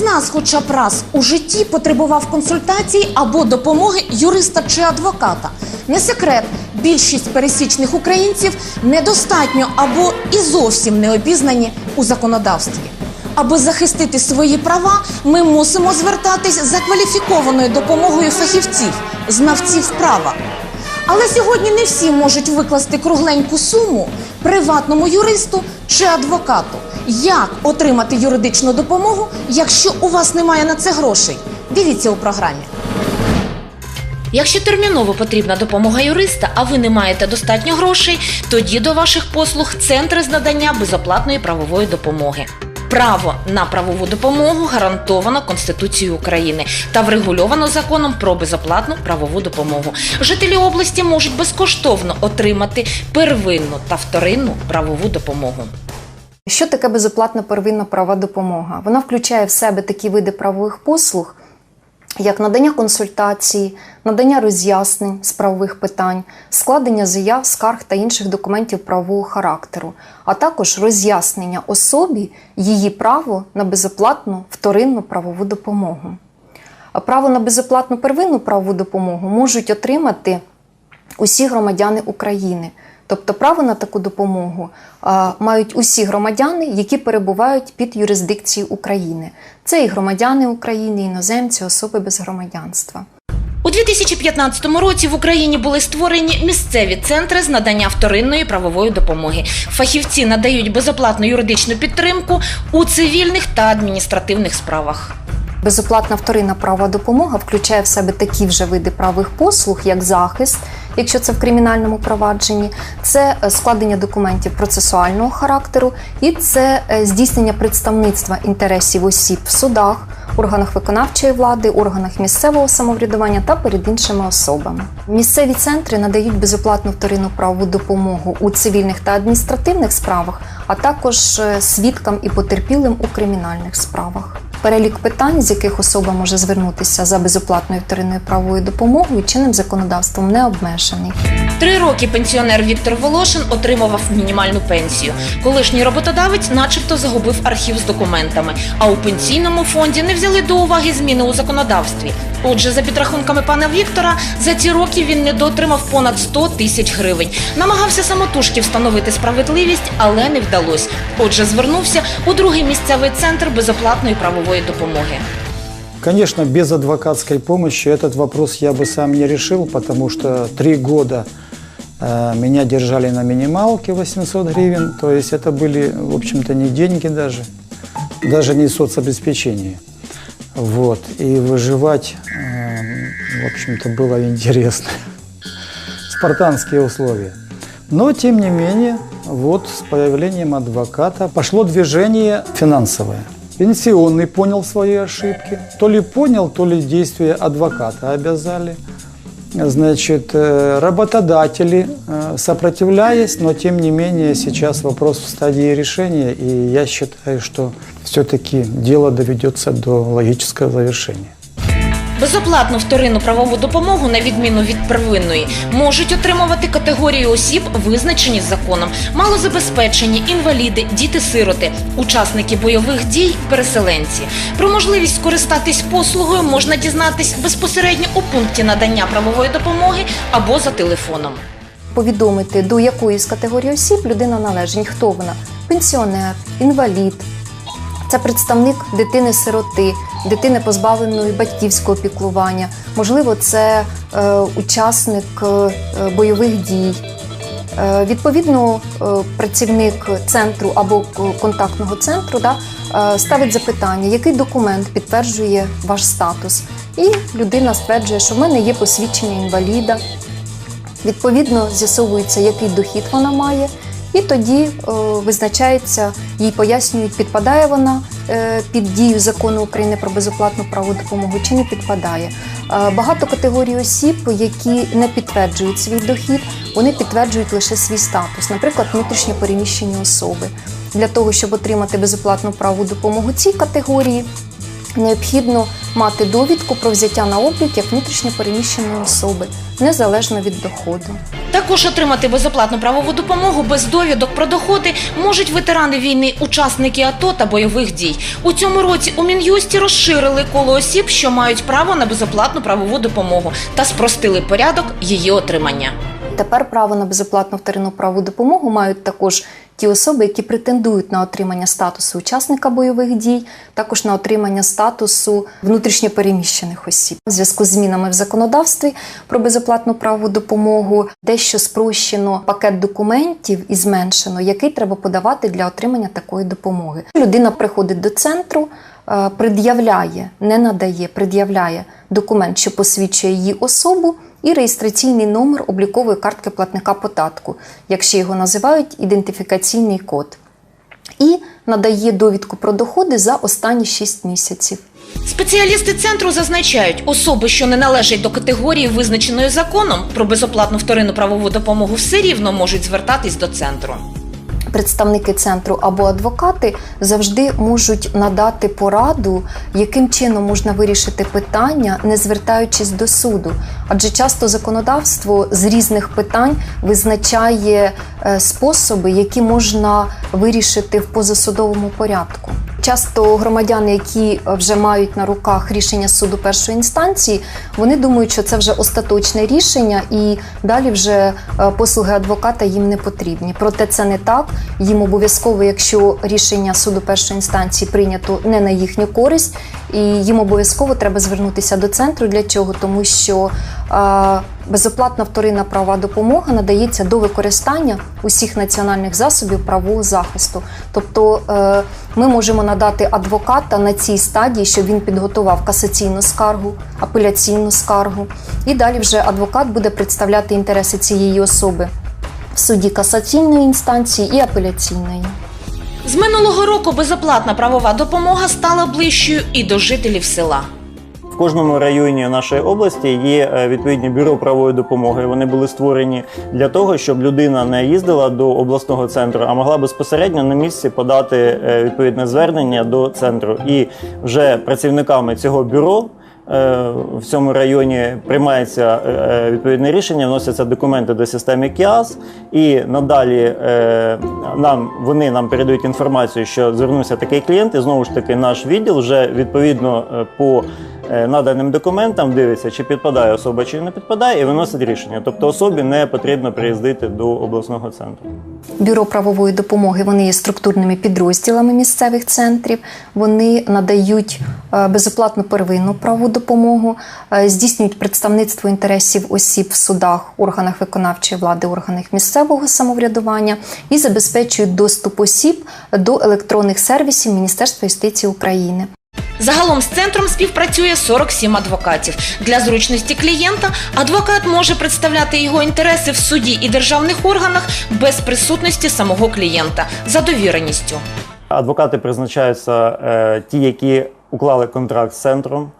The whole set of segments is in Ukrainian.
вас хоча б раз у житті потребував консультації або допомоги юриста чи адвоката? Не секрет, більшість пересічних українців недостатньо або і зовсім не обізнані у законодавстві. Аби захистити свої права, ми мусимо звертатись за кваліфікованою допомогою фахівців, знавців права. Але сьогодні не всі можуть викласти кругленьку суму приватному юристу чи адвокату. Як отримати юридичну допомогу, якщо у вас немає на це грошей? Дивіться у програмі. Якщо терміново потрібна допомога юриста, а ви не маєте достатньо грошей, тоді до ваших послуг центри з надання безоплатної правової допомоги. Право на правову допомогу гарантовано Конституцією України та врегульовано законом про безоплатну правову допомогу. Жителі області можуть безкоштовно отримати первинну та вторинну правову допомогу. Що таке безоплатна первинна права допомога? Вона включає в себе такі види правових послуг, як надання консультацій, надання роз'яснень з правових питань, складення заяв, скарг та інших документів правового характеру, а також роз'яснення особі її право на безоплатну вторинну правову допомогу. Право на безоплатну первинну правову допомогу можуть отримати усі громадяни України. Тобто право на таку допомогу а, мають усі громадяни, які перебувають під юрисдикцією України. Це і громадяни України, іноземці, особи без громадянства. У 2015 році в Україні були створені місцеві центри з надання вторинної правової допомоги. Фахівці надають безоплатну юридичну підтримку у цивільних та адміністративних справах. Безоплатна вторинна правова допомога включає в себе такі вже види правових послуг, як захист, якщо це в кримінальному провадженні, це е, складення документів процесуального характеру і це е, здійснення представництва інтересів осіб в судах, органах виконавчої влади, органах місцевого самоврядування та перед іншими особами. Місцеві центри надають безоплатну вторинну правову допомогу у цивільних та адміністративних справах, а також е, свідкам і потерпілим у кримінальних справах. Перелік питань, з яких особа може звернутися за безоплатною вторинною правовою допомогою, чинним законодавством не обмежений. Три роки пенсіонер Віктор Волошин отримував мінімальну пенсію. Колишній роботодавець, начебто, загубив архів з документами. А у пенсійному фонді не взяли до уваги зміни у законодавстві. Отже, за підрахунками пана Віктора, за ці роки він недоотримав понад 100 тисяч гривень. Намагався самотужки встановити справедливість, але не вдалося. Отже, звернувся у другий місцевий центр безоплатної правової допомоги. Конечно, без адвокатской помощи этот вопрос я бы сам не решил, потому что три года э, меня держали на минималке 800 гривен, то есть это были, в общем-то, не деньги даже, даже не соцобеспечение. Вот, и выживать, э, в общем-то, было интересно. Спартанские условия. Но, тем не менее, вот с появлением адвоката пошло движение финансовое. Пенсионный понял свои ошибки. То ли понял, то ли действия адвоката обязали. Значит, э, работодатели, э, сопротивляясь, но тем не менее сейчас вопрос в стадии решения, и я считаю, что все-таки дело доведется до логического завершения. Безоплатну вторинну правову допомогу, на відміну від первинної, можуть отримувати категорії осіб, визначені законом, малозабезпечені, інваліди, діти-сироти, учасники бойових дій, переселенці. Про можливість скористатись послугою можна дізнатись безпосередньо у пункті надання правової допомоги або за телефоном. Повідомити, до якої з категорій осіб людина належить, хто вона пенсіонер, інвалід. Це представник дитини-сироти, дитини позбавленої батьківського піклування. Можливо, це е, учасник е, бойових дій. Е, відповідно, е, працівник центру або контактного центру да, е, ставить запитання, який документ підтверджує ваш статус. І людина стверджує, що в мене є посвідчення інваліда. Відповідно, з'ясовується, який дохід вона має, і тоді визначається, їй пояснюють, підпадає вона під дію закону України про безоплатну правову допомогу чи не підпадає. Е, багато категорій осіб, які не підтверджують свій дохід, вони підтверджують лише свій статус, наприклад, внутрішньо переміщені особи. Для того, щоб отримати безоплатну правову допомогу цій категорії, необхідно мати довідку про взяття на облік як внутрішньопереміщеної особи, незалежно від доходу. Також отримати безоплатну правову допомогу без довідок про доходи можуть ветерани війни, учасники АТО та бойових дій. У цьому році у Мін'юсті розширили коло осіб, що мають право на безоплатну правову допомогу, та спростили порядок її отримання. Тепер право на безоплатну вторинну правову допомогу мають також ті особи, які претендують на отримання статусу учасника бойових дій, також на отримання статусу внутрішньопереміщених осіб. У зв'язку з змінами в законодавстві про безоплатну правову допомогу дещо спрощено пакет документів і зменшено, який треба подавати для отримання такої допомоги. Людина приходить до центру. Е, Пред'являє, не надає, пред'являє документ, що посвідчує її особу, і реєстраційний номер облікової картки платника податку, якщо його називають ідентифікаційний код, і надає довідку про доходи за останні 6 місяців. Спеціалісти центру зазначають, особи, що не належать до категорії, визначеної законом про безоплатну вторинну правову допомогу, все рівно можуть звертатись до центру. Представники центру або адвокати завжди можуть надати пораду, яким чином можна вирішити питання, не звертаючись до суду. Адже часто законодавство з різних питань визначає е, способи, які можна вирішити в позасудовому порядку. Часто громадяни, які вже мають на руках рішення суду першої інстанції, вони думають, що це вже остаточне рішення, і далі вже е, послуги адвоката їм не потрібні. Проте це не так. Їм обов'язково, якщо рішення суду першої інстанції прийнято не на їхню користь, і їм обов'язково треба звернутися до центру. Для чого? Тому що е, безоплатна вторинна правова допомога надається до використання усіх національних засобів правового захисту. Тобто е, ми можемо надати адвоката на цій стадії, щоб він підготував касаційну скаргу, апеляційну скаргу, і далі вже адвокат буде представляти інтереси цієї особи в суді касаційної інстанції і апеляційної. З минулого року безоплатна правова допомога стала ближчою і до жителів села. Кожному районі нашої області є е, відповідні бюро правової допомоги. Вони були створені для того, щоб людина не їздила до обласного центру, а могла безпосередньо на місці подати е, відповідне звернення до центру. І вже працівниками цього бюро. е, В цьому районі приймається відповідне рішення, вносяться документи до системи КІАС, і надалі нам вони нам передають інформацію, що звернувся такий клієнт, і знову ж таки наш відділ вже відповідно по наданим документам дивиться, чи підпадає особа, чи не підпадає, і виносить рішення. Тобто особі не потрібно приїздити до обласного центру. Бюро правової допомоги вони є структурними підрозділами місцевих центрів. Вони надають е, безоплатну первинну правову допомогу, е, здійснюють представництво інтересів осіб в судах, органах виконавчої влади, органах місцевого самоврядування і забезпечують доступ осіб до електронних сервісів Міністерства юстиції України. Загалом з центром співпрацює 47 адвокатів. Для зручності клієнта адвокат може представляти його інтереси в суді і державних органах без присутності самого клієнта за довіреністю. Адвокати призначаються е, ті, які уклали контракт з центром,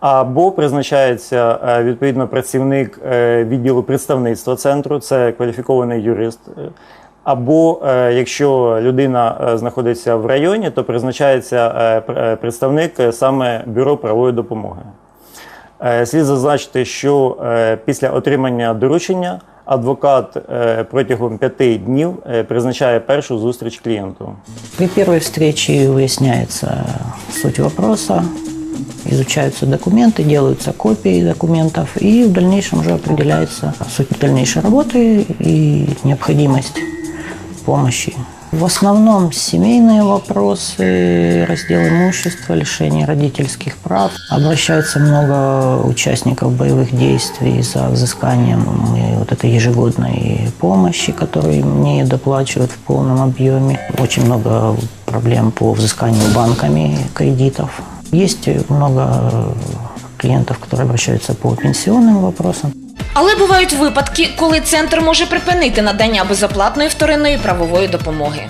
або призначається е, відповідно працівник е, відділу представництва центру, це кваліфікований юрист. Е, Або е, якщо людина е, знаходиться в районі, то призначається е, пр- е, представник е, саме бюро правової допомоги. Е, Слід зазначити, що е, після отримання доручення адвокат е, протягом п'яти днів е, призначає першу зустріч клієнту. При первой встрече выясняется суть вопроса, изучаются документы, делаются копии документов, и в дальнейшем уже определяется суть дальнейшей работы и необходимость помощи. В основном семейные вопросы, раздел имущества, лишение родительских прав. Обращается много участников боевых действий за взысканием и вот этой ежегодной помощи, которую не доплачивают в полном объеме. Очень много проблем по взысканию банками кредитов. Есть много клиентов, которые обращаются по пенсионным вопросам. Але бувають випадки, коли центр може припинити надання безоплатної вторинної правової допомоги.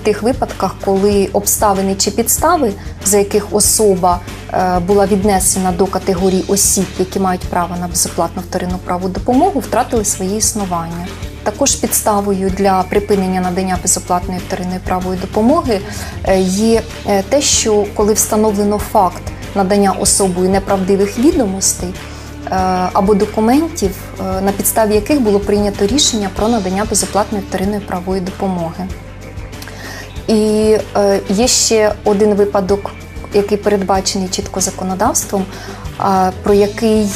В тих випадках, коли обставини чи підстави, за яких особа е, була віднесена до категорії осіб, які мають право на безоплатну вторинну правову допомогу, втратили своє існування. Також підставою для припинення надання безоплатної вторинної правової допомоги е, є е, те, що коли встановлено факт надання особою неправдивих відомостей або документів, е, на підставі яких було прийнято рішення про надання безоплатної вторинної правової допомоги. І е, є ще один випадок, який передбачений чітко законодавством, про який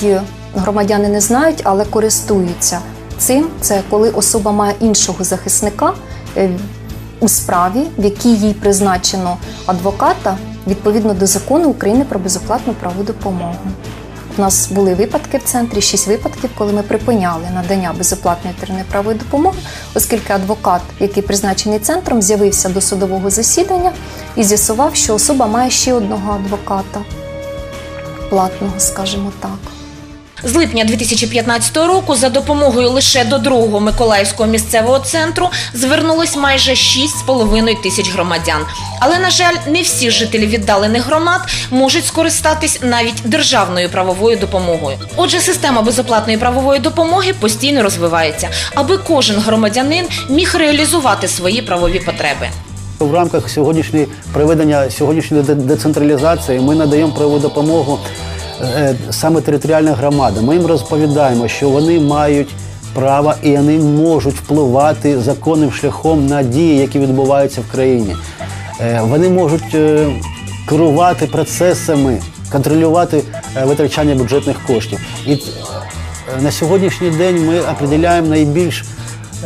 громадяни не знають, але користуються цим. Це коли особа має іншого захисника е, у справі, в якій їй призначено адвоката відповідно до закону України про безоплатну правову допомогу. У нас були випадки в центрі, шість випадків, коли ми припиняли надання безоплатної терної допомоги, оскільки адвокат, який призначений центром, з'явився до судового засідання і з'ясував, що особа має ще одного адвоката платного, скажімо так. З липня 2015 року за допомогою лише до другого Миколаївського місцевого центру звернулось майже 6,5 тисяч громадян. Але, на жаль, не всі жителі віддалених громад можуть скористатись навіть державною правовою допомогою. Отже, система безоплатної правової допомоги постійно розвивається, аби кожен громадянин міг реалізувати свої правові потреби. В рамках сьогоднішньої проведення сьогоднішньої децентралізації ми надаємо правову допомогу саме територіальним громадам. Ми їм розповідаємо, що вони мають право і вони можуть впливати законним шляхом на дії, які відбуваються в країні. Е, Вони можуть е, керувати процесами, контролювати е, витрачання бюджетних коштів. І е, на сьогоднішній день ми определяємо найбільш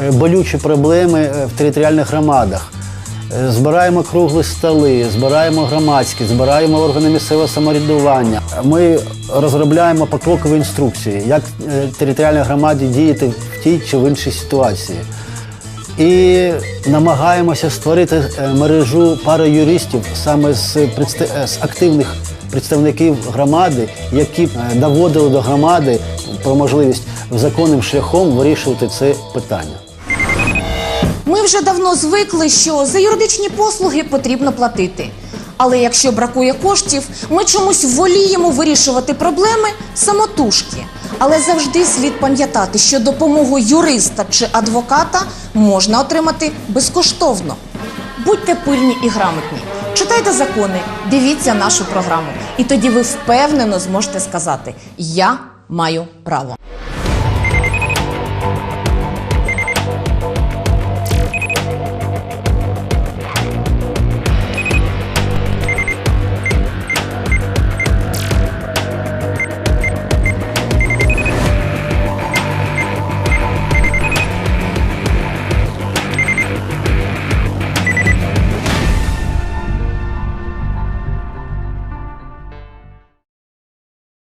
е, болючі проблеми е, в територіальних громадах. Е, Збираємо круглі столи, збираємо громадські, збираємо органи місцевого самоврядування. Ми розробляємо покрокові інструкції, як е, територіальній громаді діяти в тій чи в іншій ситуації. І намагаємося створити е, мережу пари юристів саме з, з активних представників громади, які доводили до громади про можливість законним шляхом вирішувати це питання. Ми вже давно звикли, що за юридичні послуги потрібно платити. Але якщо бракує коштів, ми чомусь воліємо вирішувати проблеми самотужки. Але завжди слід пам'ятати, що допомогу юриста чи адвоката можна отримати безкоштовно. Будьте пильні і грамотні, читайте закони, дивіться нашу програму, і тоді ви впевнено зможете сказати: Я маю право.